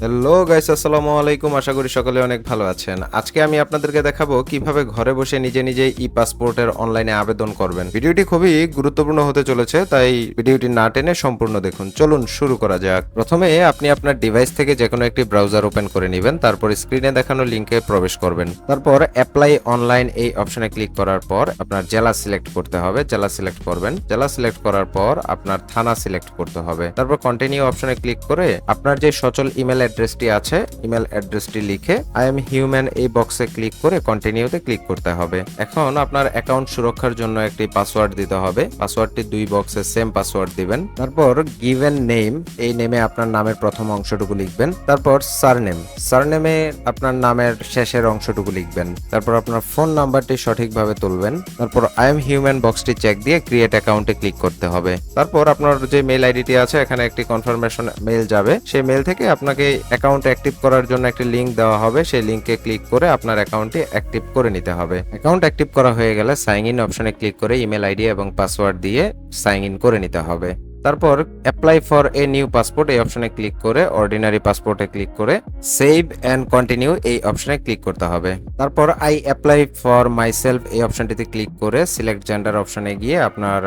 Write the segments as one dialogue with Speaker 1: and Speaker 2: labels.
Speaker 1: Hello guys আসসালামু আলাইকুম। আশা করি সকলে অনেক ভালো আছেন। আজকে আমি আপনাদেরকে দেখাবো কীভাবে ঘরে বসে নিজে নিজে ই পাসপোর্টের অনলাইনে আবেদন করবেন। ভিডিওটি খুবই গুরুত্বপূর্ণ হতে চলেছে, তাই ভিডিওটি না টেনে সম্পূর্ণ দেখুন। চলুন শুরু করা যাক। প্রথমে আপনি আপনার ডিভাইস থেকে যে কোনো একটি ব্রাউজার ওপেন করে নেবেন, তারপর স্ক্রিনে দেখানো লিঙ্কে প্রবেশ করবেন। তারপর অ্যাপ্লাই অনলাইন এই অপশনে ক্লিক করার পর আপনার জেলা সিলেক্ট করতে হবে। জেলা সিলেক্ট করবেন। জেলা সিলেক্ট করার পর আপনার থানা সিলেক্ট করতে হবে। তারপর কন্টিনিউ অপশনে ক্লিক করে আপনার যে সচল ইমেল অ্যাড্রেসটি আছে ইমেল অ্যাড্রেসটি লিখে আই এম হিউম্যান এই বক্সে ক্লিক করে কন্টিনিউতে ক্লিক করতে হবে। এখন আপনার অ্যাকাউন্ট সুরক্ষার জন্য একটি পাসওয়ার্ড দিতে হবে। পাসওয়ার্ডটি দুই বক্সে সেম পাসওয়ার্ড দিবেন। তারপর গিভেন নেম এই নেমে আপনার নামের প্রথম অংশটুকু লিখবেন। তারপর সারনেম সারনেমে আপনার নামের শেষের অংশটুকু লিখবেন। তারপর আপনার ফোন নাম্বারটি সঠিকভাবে তুলবেন। তারপর আই এম হিউম্যান বক্সটি চেক দিয়ে ক্রিয়েট অ্যাকাউন্টে ক্লিক করতে হবে। তারপর আপনার যে মেল আইডিটি আছে, এখানে একটি কনফার্মেশন মেল যাবে। সেই মেল থেকে আপনাকে অ্যাকাউন্ট অ্যাক্টিভ করার জন্য একটি লিংক দেওয়া হবে। সেই লিংকে ক্লিক করে আপনার অ্যাকাউন্টটি অ্যাক্টিভ করে নিতে হবে। অ্যাকাউন্ট অ্যাক্টিভ করা হয়ে গেলে সাইন ইন অপশনে ক্লিক করে ইমেল আইডি এবং পাসওয়ার্ড দিয়ে সাইন ইন করে নিতে হবে। তারপর apply for a new passport এই অপশনে ক্লিক করে অর্ডিনারি পাসপোর্টে ক্লিক করে সেভ অ্যান্ড কন্টিনিউ এই অপশনে ক্লিক করতে হবে। তারপর I apply for myself এই অপশনটিতে ক্লিক করে সিলেক্ট জেন্ডার অপশনে গিয়ে আপনার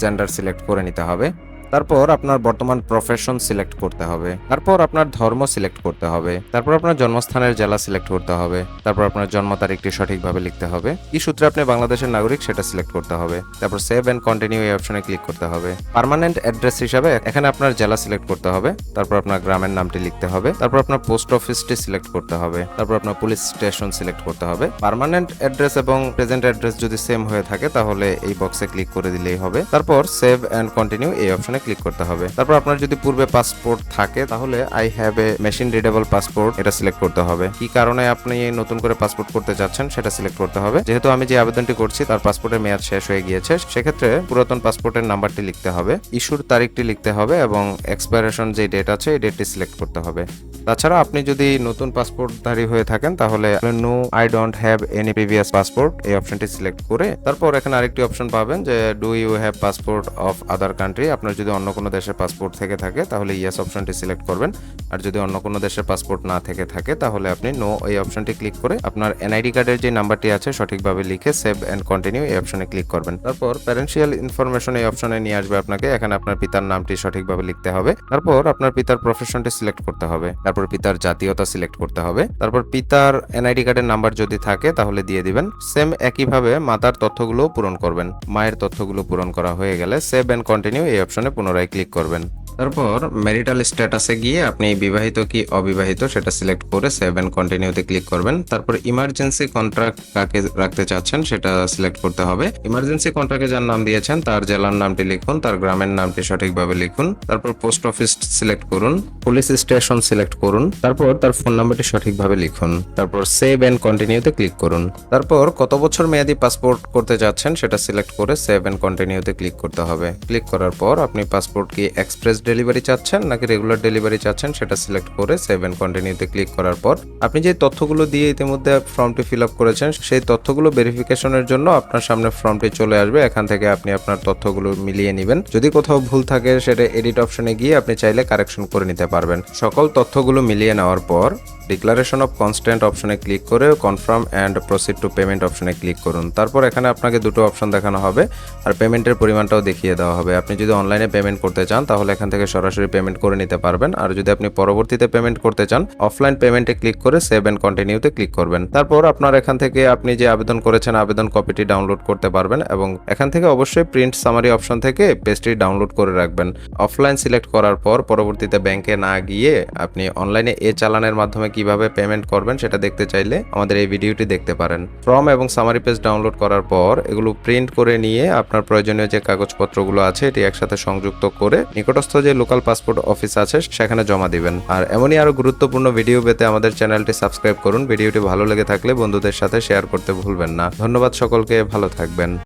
Speaker 1: জেন্ডার সিলেক্ট করে নিতে হবে। তারপর আপনার বর্তমান প্রফেশন সিলেক্ট করতে হবে। তারপর আপনার ধর্ম সিলেক্ট করতে হবে। তারপর আপনার জন্মস্থানের জেলা সিলেক্ট করতে হবে। তারপর আপনার জন্ম তারিখটি সঠিকভাবে লিখতে হবে। কি সূত্রে আপনি বাংলাদেশের নাগরিক সেটা সিলেক্ট করতে হবে। তারপর সেভ এন্ড কন্টিনিউ এই অপশনে ক্লিক করতে হবে। পার্মানেন্ট অ্যাড্রেস হিসাবে এখানে আপনার জেলা সিলেক্ট করতে হবে। তারপর আপনার গ্রামের নামটি লিখতে হবে। তারপর আপনার পোস্ট অফিসটি সিলেক্ট করতে হবে। তারপর আপনার পুলিশ স্টেশন সিলেক্ট করতে হবে। পার্মানেন্ট অ্যাড্রেস এবং প্রেজেন্ট অ্যাড্রেস যদি সেম হয়ে থাকে, তাহলে এই বক্সে ক্লিক করে দিলেই হবে। তারপর সেভ অ্যান্ড কন্টিনিউ এই অপশনে ক্লিক করতে হবে। তারপর আপনার যদি পূর্বে পাসপোর্ট থাকে, তাহলে I have a machine readable passport এটা সিলেক্ট করতে হবে। কি কারণে আপনি নতুন করে পাসপোর্ট করতে যাচ্ছেন সেটা সিলেক্ট করতে হবে। যেহেতু আমি যে আবেদনটি করছি, তার পাসপোর্টের মেয়াদ শেষ হয়ে গিয়েছে, সেক্ষেত্রে পুরাতন পাসপোর্টের নাম্বারটি লিখতে হবে ইস্যুর তারিখটি লিখতে হবে এবং এক্সপায়ারেশন যে ডেট আছে, এই ডেটটি সিলেক্ট করতে হবে। তাছাড়া আপনি যদি নতুন পাসপোর্টধারী হয়ে থাকেন, তাহলে no I don't have any previous passport এই অপশনটি সিলেক্ট করে তারপর এখানে আরেকটি অপশন পাবেন যে do you have passport of other country আপনার যদি অন্য কোনো দেশের পাসপোর্ট থেকে থাকে, তাহলে ইয়েস অপশনটি সিলেক্ট করবেন। আর যদি অন্য কোনো দেশের পাসপোর্ট না থেকে থাকে, তাহলে আপনি নো এই অপশনটি ক্লিক করে আপনার এনআইডি কার্ডের যে নাম্বারটি আছে, সঠিকভাবে লিখে সেভ এন্ড কন্টিনিউ এই অপশনে ক্লিক করবেন। তারপর প্যারেন্সিয়াল ইনফরমেশন এই অপশনে নিয়ে আসবে আপনাকে। এখানে আপনার পিতার নামটি সঠিকভাবে লিখতে হবে। তারপর আপনার পিতার প্রফেশনটি সিলেক্ট করতে হবে। তারপর পিতার জাতীয়তা সিলেক্ট করতে হবে। তারপর পিতার এনআইডি কার্ডের নাম্বার যদি থাকে, তাহলে দিয়ে দিবেন। সেম একইভাবে মাতার তথ্যগুলো পূরণ করবেন। মায়ের তথ্যগুলো পূরণ করা হয়ে গেলে সেভ অ্যান্ড কন্টিনিউ এই অপশনে পুনরায় ক্লিক করবেন। তারপর ম্যারিটাল স্ট্যাটাসে গিয়ে আপনি বিবাহিত কি অবিবাহিত সেটা সিলেক্ট করে সেভ এন্ড কন্টিনিউতে ক্লিক করবেন। তারপর ইমার্জেন্সি কন্ট্রাক্ট কাকে রাখতে চাচ্ছেন সেটা সিলেক্ট করতে হবে। ইমার্জেন্সি কন্ট্রাক্টে যার নাম দিয়েছেন, তার জেলার নামটি লিখুন, তার গ্রামের নামটি সঠিকভাবে লিখুন, তারপর পোস্ট অফিস সিলেক্ট করুন পুলিশ স্টেশন সিলেক্ট করুন, তারপর তার ফোন নাম্বারটি সঠিকভাবে লিখুন, তারপর সেভ এন্ড কন্টিনিউতে ক্লিক করুন। তারপর কত বছর মেয়াদি পাসপোর্ট করতে যাচ্ছেন সেটা সিলেক্ট করে সেভ এন্ড কন্টিনিউতে ক্লিক করতে হবে। ক্লিক করার পর আপনি পাসপোর্ট কি এক্সপ্রেস ডেলিভারি চাচ্ছেন নাকি রেগুলার ডেলিভারি চাচ্ছেন সেটা সিলেক্ট করে সেভ এন্ড কন্টিনিউতে ক্লিক করার পর আপনি যে তথ্যগুলো দিয়ে ইতিমধ্যে ফর্মটি ফিল আপ করেছেন সেই তথ্যগুলো ভেরিফিকেশনের জন্য আপনার সামনে ফর্মটি চলে আসবে। এখান থেকে আপনি আপনার তথ্যগুলো মিলিয়ে নেবেন। যদি কোথাও ভুল থাকে সেটা এডিট অপশনে গিয়ে আপনি চাইলে কারেকশন করে নিতে পারবেন। সকল তথ্যগুলো মিলিয়ে নেওয়ার পর ডিক্লারেশন অফ কনস্ট্যান্ট অপশনে ক্লিক করে confirm and proceed to payment অপশনে ক্লিক করুন। তারপর এখানে আপনাকে দুটো অপশন দেখানো হবে, আর পেমেন্টের পরিমাণটাও দেখিয়ে দেওয়া হবে। আপনি যদি অনলাইনে পেমেন্ট করতে চান, তাহলে এখান থেকে সরাসরি পেমেন্ট করে নিতে পারবেন। আর যদি আপনি পরবর্তীতে পেমেন্ট করতে চান অফলাইন পেমেন্টে ক্লিক করে সেভ অ্যান্ড কন্টিনিউতে ক্লিক করবেন। তারপর আপনার এখান থেকে আপনি যে আবেদন করেছেন, আবেদন কপিটি ডাউনলোড করতে পারবেন এবং এখান থেকে অবশ্যই প্রিন্ট সামারি অপশন থেকে পেজটি ডাউনলোড করে রাখবেন। অফলাইন সিলেক্ট করার পর পরবর্তীতে ব্যাংকে না গিয়ে আপনি অনলাইনে এ চালানের মাধ্যমে কীভাবে পেমেন্ট করবেন সেটা দেখতে চাইলে আমাদের এই ভিডিওটি দেখতে পারেন। ফর্ম এবং সামারি পেজ ডাউনলোড করার পর এগুলো প্রিন্ট করে নিয়ে আপনার প্রয়োজনীয় যে কাগজপত্রগুলো আছে এটি একসাথে সংযুক্ত করে নিকটস্থ যে লোকাল পাসপোর্ট অফিস আছে সেখানে জমা দিবেন। আর এমনই আরও গুরুত্বপূর্ণ ভিডিও পেতে আমাদের চ্যানেলটি সাবস্ক্রাইব করুন। ভিডিওটি ভালো লেগে থাকলে বন্ধুদের সাথে শেয়ার করতে ভুলবেন না। ধন্যবাদ সকলকে, ভালো থাকবেন।